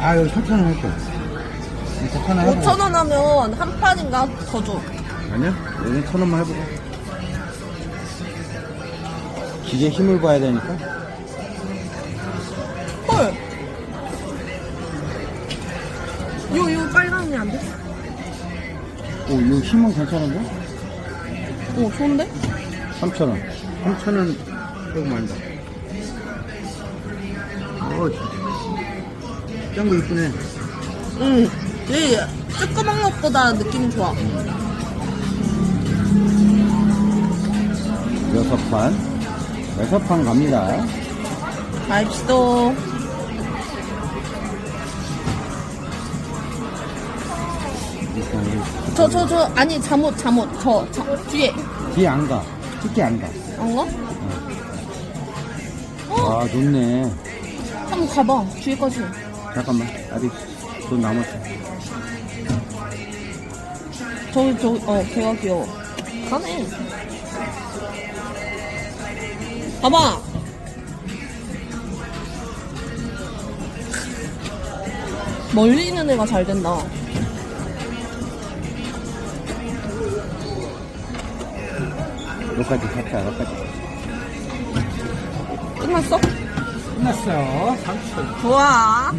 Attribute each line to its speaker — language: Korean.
Speaker 1: 아, 여기 4천 원 할게. 4천 원 해보자.
Speaker 2: 5천 원 하면 한 판인가 더 줘.
Speaker 1: 아니야? 여기 천 원만 해보자. 기계 힘을 봐야 되니까.
Speaker 2: 헐. 요, 요 빨간이 안 돼?
Speaker 1: 오, 이거 힘은 괜찮은데?
Speaker 2: 오, 좋은데?
Speaker 1: 3천 원. 3천 원 조금 아니다. 어, 진짜. 짱구 이쁘네.
Speaker 2: 응. 이 조그만 것보다 느낌이 좋아.
Speaker 1: 여섯 판. 여섯 판 갑니다.
Speaker 2: 알지도.
Speaker 1: 일단 여기
Speaker 2: 저, 저, 저, 아니, 잠옷, 잠옷. 저, 저 뒤에.
Speaker 1: 뒤에 안 가. 특히 안 가.
Speaker 2: 안 가?
Speaker 1: 와, 좋네.
Speaker 2: 한번 가봐. 뒤에까지.
Speaker 1: 잠깐만. 아직 돈 남았어.
Speaker 2: 저기, 저기, 어, 걔가 귀여워. 가네. 봐봐. 멀리 있는 애가 잘 된다.
Speaker 1: 여기까지 잡자, 여기까지.
Speaker 2: 끝났어?
Speaker 1: 끝났어. 3천.
Speaker 2: 좋아.